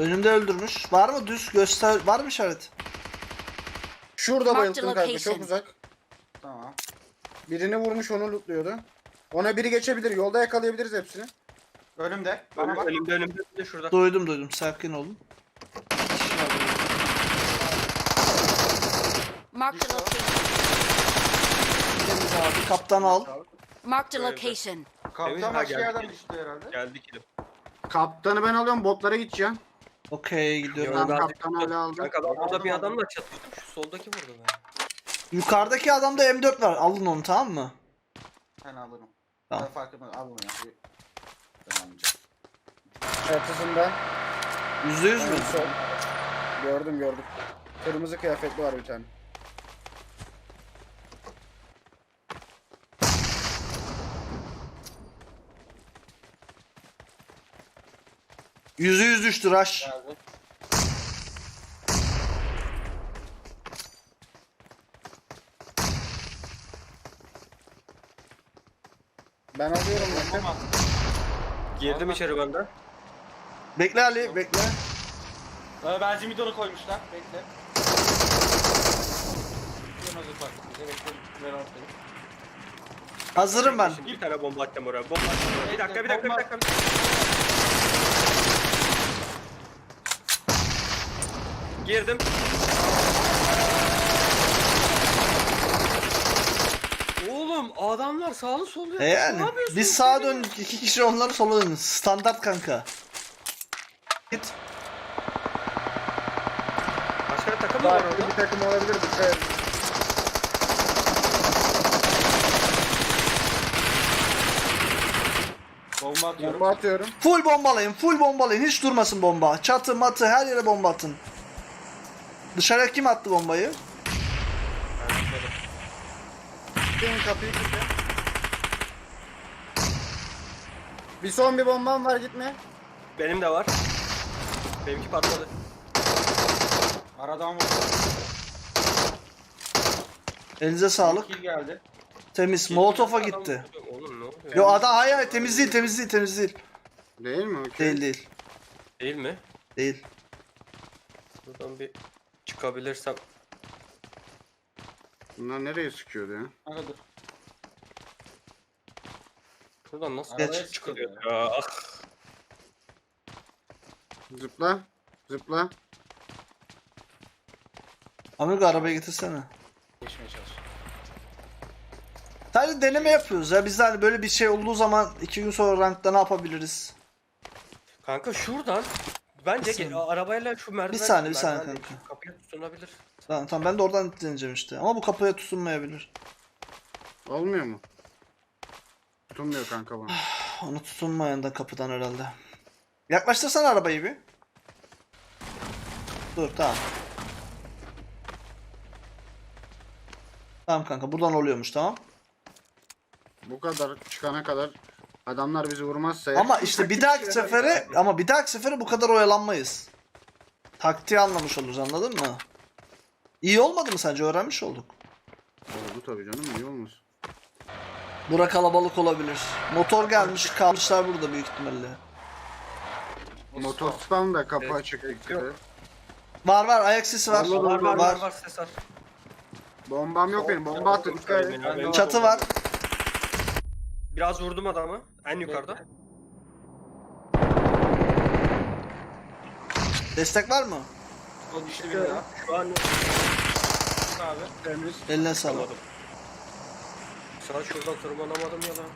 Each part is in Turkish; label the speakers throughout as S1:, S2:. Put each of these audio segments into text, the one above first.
S1: Önümde öldürmüş. Var mı düz göster var mı işaret?
S2: Şurada
S3: Marked
S2: kanka
S3: location.
S2: çok uzak.
S4: Tamam.
S2: Birini vurmuş onu lootluyordu. Ona biri geçebilir. Yolda yakalayabiliriz hepsini.
S4: Önümde. Bana bak.
S5: Önümde önümde önümde şurada.
S1: Duydum duydum sakin olun.
S3: Marked a location.
S1: Temiz abi kaptan al.
S3: Marked a location.
S4: Kaptan
S5: ha,
S4: başka
S5: geldi.
S4: yerden düştü herhalde.
S5: Geldi kilim.
S2: Kaptanı ben alıyorum botlara gideceğim.
S1: Okey gidiyorum.
S2: Ben
S5: Yolda-
S2: kaptanı hala aldım.
S5: Kanka ben burada
S4: Aldım,
S5: bir adamla çatıştım. Şu soldaki vurdu beni.
S1: Yukarıdaki adamda M4 var. Alın onu tamam mı?
S4: Ben alırım.
S1: Tamam.
S4: Ben fark etmez. Al bunu ya. Ben almayacağım.
S2: Çatısında.
S1: Yüzde yüz mü?
S2: En son. Gördüm gördüm. Kırmızı kıyafetli var bir tane.
S1: Yüzde yüz düştü Rush.
S4: Geldi.
S2: Ben alıyorum ben.
S4: Tamam.
S5: Girdim
S4: Allah.
S5: içeri benden.
S1: Bekle Ali bekle.
S4: Ee, benzin bidonu koymuşlar. Bekle. Yunus bak. Bize bekle. Ben ortayım.
S1: Hazırım ben.
S5: Şimdi bir tane bomba atacağım oraya. Bomba atacağım oraya. Bir dakika bir dakika bir dakika. Girdim. Oğlum adamlar sağlı sollu
S1: E yani.
S5: Ne yapıyorsun?
S1: Biz sağa döndük. iki kişi onları sola döndük. Standart kanka. Git.
S5: Başka bir takım mı var
S2: Farklı
S5: orada?
S2: bir takım olabilir dikkat edin.
S4: Bomba atıyorum.
S2: Bomba atıyorum.
S1: Full bombalayın. Full bombalayın. Hiç durmasın bomba. Çatı matı her yere bomba atın. Dışarıya kim attı bombayı?
S2: Gelin kapıyı kilitle. Bir son bir bombam var gitme.
S5: Benim de var. Benimki patladı.
S4: Aradan vurdu.
S1: Elinize sağlık.
S4: Kill geldi.
S1: Temiz. Molotof'a gitti.
S5: Oğlum ne oluyor?
S1: Yo adam hayır hayır temiz değil temiz değil temiz değil.
S2: Değil mi? Okey.
S1: Değil değil.
S5: Değil mi?
S1: Değil.
S5: Buradan bir çıkabilirsem.
S2: Bunlar nereye sıkıyordu ya?
S4: Kanka dur.
S5: Buradan nasıl
S1: Geç.
S5: Arabaya çıkılıyor ya? Ah.
S2: Zıpla. Zıpla.
S1: Amigo arabaya getirsene.
S4: Geçmeye çalış.
S1: Sadece deneme yapıyoruz ya. Biz de hani böyle bir şey olduğu zaman iki gün sonra rankta ne yapabiliriz?
S5: Kanka şuradan bence
S1: Bir saniye.
S5: arabayla şu merdiven
S1: Bir saniye, bir saniye
S5: merdivenle
S1: kanka.
S5: Tutunabilir.
S1: Tamam tamam ben de oradan deneyeceğim işte. Ama bu kapıya tutunmayabilir.
S2: Olmuyor mu? Tutunmuyor kanka bana.
S1: Onu tutunmayan da kapıdan herhalde. Yaklaştırsana arabayı bir. Dur tamam. Tamam kanka buradan oluyormuş tamam.
S2: Bu kadar çıkana kadar adamlar bizi vurmazsa eğer-
S1: Ama işte bir dahaki sefere ama bir dahaki sefere bu kadar oyalanmayız. Taktiği anlamış oluruz anladın mı? İyi olmadı mı sence? Öğrenmiş olduk.
S2: Oldu tabii canım iyi olmaz.
S1: Bura kalabalık olabilir. Motor gelmiş kalmışlar burada büyük ihtimalle.
S2: Motor spam da kapı
S5: Evet,
S2: açık dikkat
S5: yok.
S2: et.
S1: Var var ayak sesi var.
S5: Var var var
S1: var.
S5: var ses var.
S2: Bombam yok benim. Bomba attı dikkat et.
S5: Ben de-
S1: Çatı var.
S5: Biraz vurdum adamı. En yukarıda.
S1: Destek var mı?
S4: O düştü bir daha.
S5: Şu an
S4: Abi.
S2: Temiz.
S1: Eline sağlık.
S5: Saat şuradan tırmanamadım ya lan.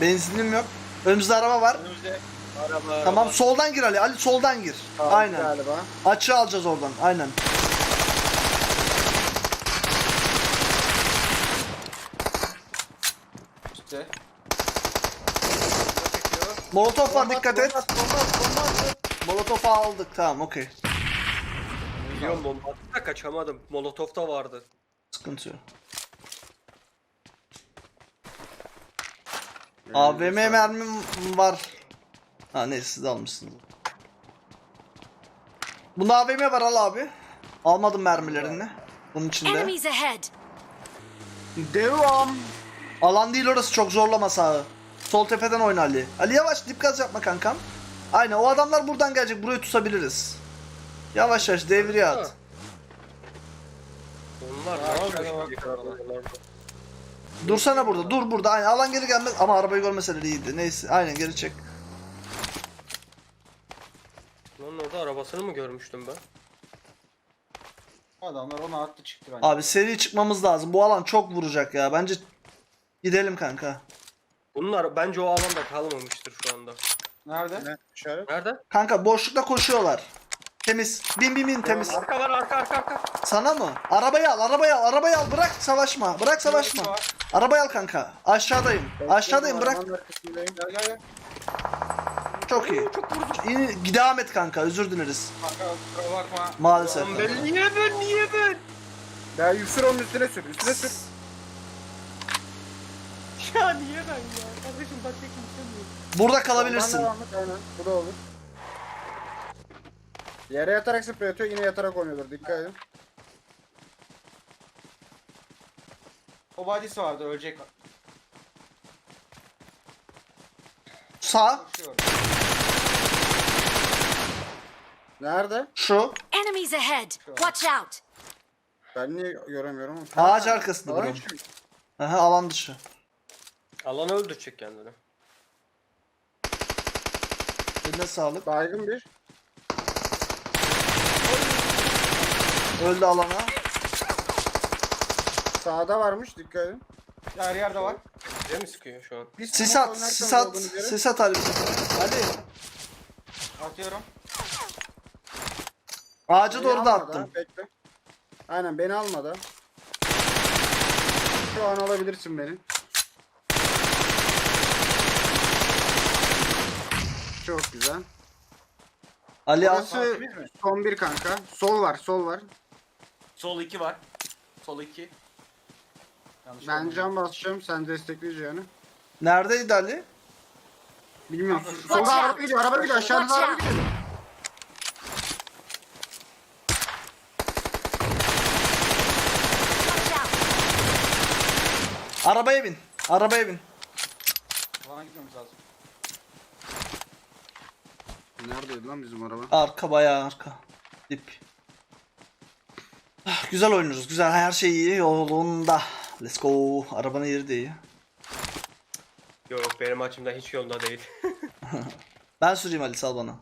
S1: Benzinim yok. Önümüzde araba var.
S4: Önümüzde.
S5: Araba.
S1: Tamam soldan gir Ali. Ali soldan gir.
S2: Aldık
S1: Aynen.
S2: Galiba.
S1: Açı alacağız oradan. Aynen.
S4: İşte.
S1: Molotof var dikkat et. Molotofu aldık. Tamam okey.
S5: Biliyorum bomba attı da kaçamadım. Molotov da vardı.
S1: Sıkıntı yok. AVM mermim var. Ha neyse siz de almışsınız. Bunda AVM var al abi. Almadım mermilerini. Bunun içinde.
S3: Enemies ahead.
S2: Devam.
S1: Alan değil orası çok zorlama sağı. Sol tepeden oyna Ali. Ali yavaş dip gaz yapma kankam. Aynen o adamlar buradan gelecek. Burayı tutabiliriz. Yavaş yavaş devriye at.
S5: Onlar ne yapıyor?
S1: Dursana burada. Dur burada. Aynen alan geri gelmez ama arabayı görmeseler iyiydi. Neyse. Aynen geri çek.
S5: Lan orada arabasını mı görmüştüm ben?
S4: Adamlar onu attı çıktı bence.
S1: Abi seri çıkmamız lazım. Bu alan çok vuracak ya. Bence gidelim kanka.
S5: Bunlar bence o alanda kalmamıştır şu anda.
S4: Nerede?
S2: Ne? İşaret.
S5: Nerede?
S1: Kanka boşlukta koşuyorlar. Temiz. Bin bin bin temiz.
S5: Arka var arka arka arka.
S1: Sana mı? Arabayı al, arabayı al, arabayı al. Bırak savaşma. Bırak savaşma.
S4: Var.
S1: Arabayı al kanka. Aşağıdayım. Aşağıdayım bırak.
S2: Arabanın arkasındayım.
S4: Gel gel gel.
S1: Çok iyi. İyi, devam et kanka. Özür dileriz.
S4: Kanka kusura bakma.
S1: Maalesef.
S5: Lan ben niye ben niye ben?
S2: Ya yüksür onun üstüne sür. Üstüne sür.
S5: Ya niye ben ya? Kardeşim ben tek istemiyorum.
S1: Burada
S2: Ondan
S1: kalabilirsin.
S2: devam et, Aynen. Bu da olur. Yere yatarak sprey atıyor. Yine yatarak oynuyorlar. Dikkat edin.
S4: O badisi vardı ölecek.
S1: Sağ.
S4: Koşuyor.
S2: Nerede?
S1: Şu.
S3: Enemies ahead! Watch out!
S2: Ben niye göremiyorum?
S1: Ağaç arkasında
S2: Alan
S1: bunun. Aha alan dışı.
S5: Alanı öldürecek kendini.
S1: Eline sağlık.
S2: Baygın bir.
S1: Öldü alana.
S2: Sağda varmış. Dikkat edin.
S4: Her yerde var.
S5: Bize mi sıkıyor şu an?
S2: Bir
S1: Sis
S2: smoke
S1: at,
S2: oynarsanız
S1: sis at, sis at Ali. Ali.
S4: Atıyorum.
S1: Ağaca
S2: Beni
S1: doğru da
S2: almadı
S1: attım.
S2: Bekle. Aynen beni almadı. Şu an alabilirsin beni. Çok güzel.
S1: Ali al.
S2: Burası son bir kanka. Sol var, sol var.
S4: Sol 2 var. Sol 2. Yanlış
S2: Ben
S4: olmadı.
S2: can basacağım, sen destekleyeceğini.
S1: Neredeydi Ali?
S2: Bilmiyorum. Solda
S3: Watch
S2: araba
S3: out.
S2: gidiyor, araba gidiyor. Aşağıda
S3: Watch
S2: araba
S3: out.
S2: gidiyor.
S3: Watch out!
S1: Arabaya bin. Arabaya bin.
S4: Alana gitmemiz lazım.
S2: Neredeydi lan bizim araba?
S1: Arka bayağı arka. Dip. Ah, Güzel oynuyoruz. Güzel. Her şey iyi yolunda. Let's go. Arabanın yeri de iyi.
S5: Yok benim açımda hiç yolda değil.
S1: Ben süreyim Ali sal bana.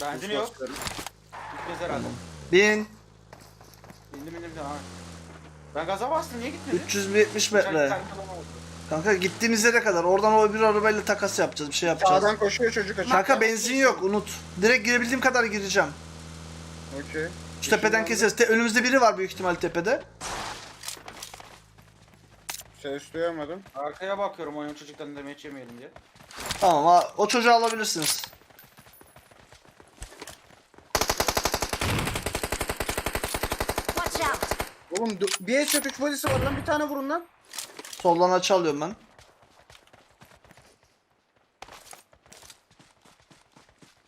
S4: Benzin yok. Gitmez herhalde.
S1: Bin.
S4: İndim indim tamam. Ben gaza bastım niye gitmedi?
S1: 370
S4: Sen-
S1: metre.
S4: sen.
S1: Kanka gittiğimiz yere kadar. Oradan o bir arabayla takas yapacağız. Bir şey yapacağız.
S2: Sağdan koşuyor çocuk açık.
S1: Kanka benzin yok unut. Direkt girebildiğim kadar gireceğim.
S2: Okey.
S1: Şu tepeden keseriz. Te- önümüzde biri var büyük ihtimal tepede.
S2: Ses duyamadım.
S4: Arkaya bakıyorum oyun çocuktan demeç yemeyelim diye.
S1: Tamam ha, o çocuğu alabilirsiniz.
S3: Watch out!
S2: Oğlum du- bir headshot 3 body'si var lan bir tane vurun lan.
S1: Soldan açı alıyorum ben.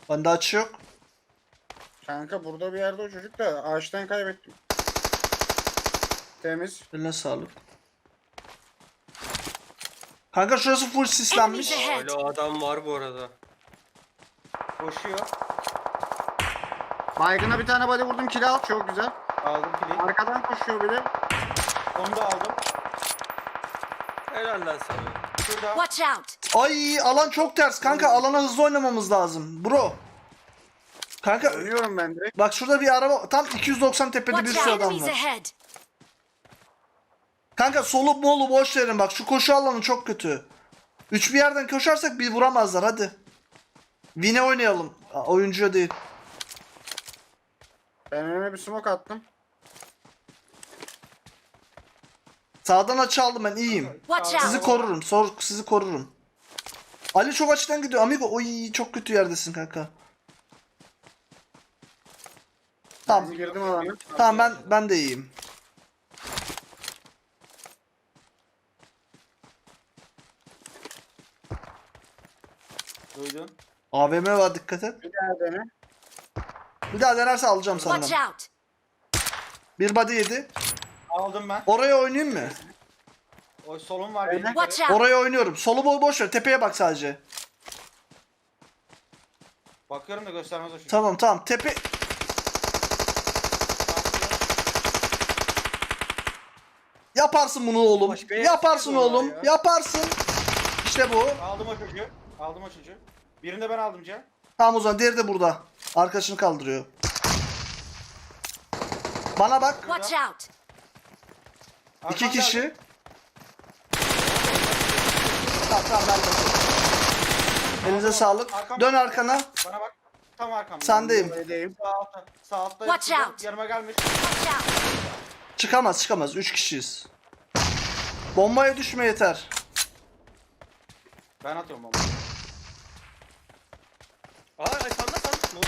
S1: Bende açı yok.
S2: Kanka burada bir yerde o çocuk da ağaçtan kaybettim. Temiz.
S1: Eline sağlık. Kanka şurası full sislenmiş.
S5: Öyle adam var bu arada.
S4: Koşuyor.
S2: Baygına bir tane body vurdum kill al çok güzel.
S4: Aldım kili.
S2: Arkadan koşuyor bir de.
S4: Onu da aldım.
S5: Helal lan sana.
S4: Şurada.
S3: Watch out!
S1: Ay alan çok ters. Kanka alana hızlı oynamamız lazım. Bro. Kanka
S2: Ölüyorum ben direkt.
S1: bak şurada bir araba tam 290 tepede bir
S3: Watch
S1: sürü
S3: out!
S1: adam
S3: Enemies
S1: var.
S3: ahead!
S1: Kanka solu molu boş verin bak şu koşu alanı çok kötü. Üç bir yerden koşarsak bir vuramazlar hadi. Vine oynayalım. Aa, Oyuncuya değil.
S2: Ben önüme bir smoke attım.
S1: Sağdan açı aldım ben iyiyim. Sizi korurum. Sor, sizi korurum. Ali çok açıdan gidiyor. Amigo oy çok kötü yerdesin kanka. Tamam.
S2: Girdim alana.
S1: Tamam ben ben de iyiyim.
S4: Duydun.
S1: AVM var dikkat et.
S2: Bir daha dene.
S1: Bir daha denerse alacağım
S3: Watch
S1: senden.
S3: out!
S1: Bir body yedi.
S4: Aldım ben.
S1: Oraya oynayayım mı?
S4: O solum var benim.
S3: Watch out!
S1: Oraya oynuyorum. Solu boy boş ver. Tepeye bak sadece.
S4: Bakıyorum da göstermez o şimdi.
S1: Tamam tamam tepe yaparsın bunu oğlum.
S5: Başka
S1: Yaparsın
S4: yapıyor
S1: oğlum.
S4: ya.
S1: Yaparsın. İşte bu.
S4: Aldım o çocuğu. Aldım o çocuğu. Birini de ben aldım Can.
S1: Tamam o zaman diğeri de burada. Arkadaşını kaldırıyor. Bana bak.
S3: Watch out!
S1: İki kişi. Tamam tamam ben de. Elinize sağlık.
S4: Arkam-
S1: Dön arkana.
S4: Bana bak. Tam arkamda.
S1: Sendeyim.
S4: Sağ altta. Sağ altta.
S3: Watch out.
S4: Yanıma gelmiş.
S3: Watch out!
S1: Çıkamaz çıkamaz. Üç kişiyiz. Bombaya düşme yeter.
S4: Ben atıyorum bomba.
S5: Aa ay sanda. Ne oldu?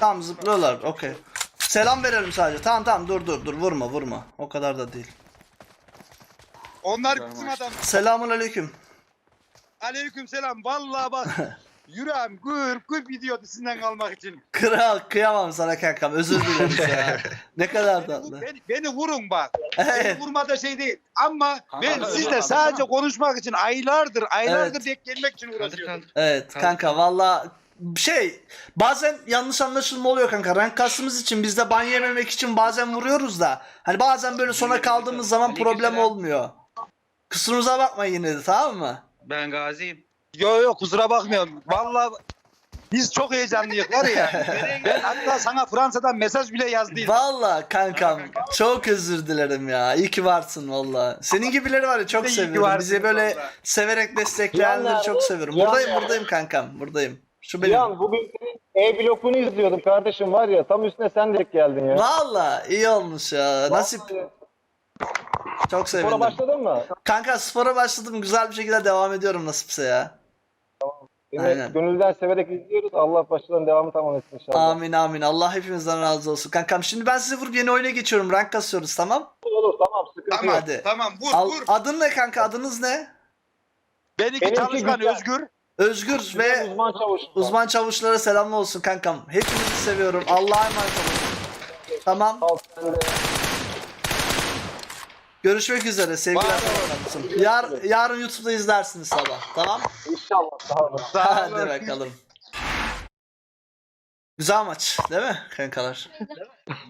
S1: Tamam zıplıyorlar. Okey. Selam verelim sadece. Tamam tamam dur dur dur vurma vurma. O kadar da değil.
S6: Onlar bizim adam.
S1: Selamun aleyküm.
S6: Aleyküm selam. Vallahi bak. Yüreğim gür gür gidiyordu sizden kalmak için.
S1: Kral kıyamam sana kankam. Özür dilerim ya. Ne kadar tatlı.
S6: beni, beni vurun bak. Beni vurma da şey değil. Ama ben sizle sadece konuşmak için aylardır aylardır
S1: Evet.
S6: denk gelmek için uğraşıyorum.
S1: Evet kanka valla şey bazen yanlış anlaşılma oluyor kanka. Rank kastımız için biz de ban yememek için bazen vuruyoruz da. Hani bazen böyle sona kaldığımız zaman problem olmuyor. Kusurumuza bakmayın yine de tamam mı?
S6: Ben gaziyim. Yo yo kusura bakmıyorum. Vallahi biz çok heyecanlıyız var ya. ben hatta sana Fransa'dan mesaj bile yazdıydım.
S1: Valla kankam çok özür dilerim ya. İyi ki varsın valla. Senin gibileri var ya çok seviyorum. Bizi böyle severek destekleyenleri çok seviyorum. Buradayım buradayım kankam buradayım. Şu benim.
S7: Cihan bugün E blokunu izliyordum kardeşim var ya tam üstüne sen direkt geldin ya.
S1: Valla iyi olmuş ya. Nasip. Çok
S7: Spora
S1: sevindim.
S7: başladın mı?
S1: Kanka spora başladım. Güzel bir şekilde devam ediyorum nasipse ya.
S7: Seni
S1: Aynen.
S7: gönülden severek izliyoruz. Allah başladan devamı tamam etsin inşallah.
S1: Amin amin. Allah hepimizden razı olsun. Kankam şimdi ben sizi vurup yeni oyuna geçiyorum. Rank kasıyoruz tamam?
S7: Olur tamam sıkıntı
S6: Tamam
S7: yok.
S1: Hadi.
S6: tamam vur
S1: Al,
S6: vur.
S1: adın ne kanka? Adınız ne?
S6: Benimki
S7: Benimki
S6: çalışkan
S7: güzel.
S6: Özgür.
S1: Özgür ve
S7: Uzman çavuş.
S1: uzman çavuşlara selamlar olsun kankam. Hepinizi seviyorum. Allah'a emanet olun. Tamam.
S7: Al sen de.
S1: Görüşmek üzere sevgiler. kardeşim. Yar, yarın YouTube'da izlersiniz sabah. Tamam?
S7: İnşallah sağ olun.
S6: Sağ
S1: Hadi
S6: olun.
S1: bakalım. Güzel maç değil mi kankalar?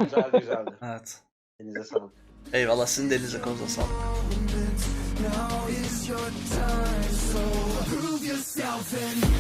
S4: Güzeldi güzeldi.
S1: Evet.
S4: Elinize sağlık.
S1: Eyvallah sizin de elinize kolunuza sağlık.
S8: Yourself and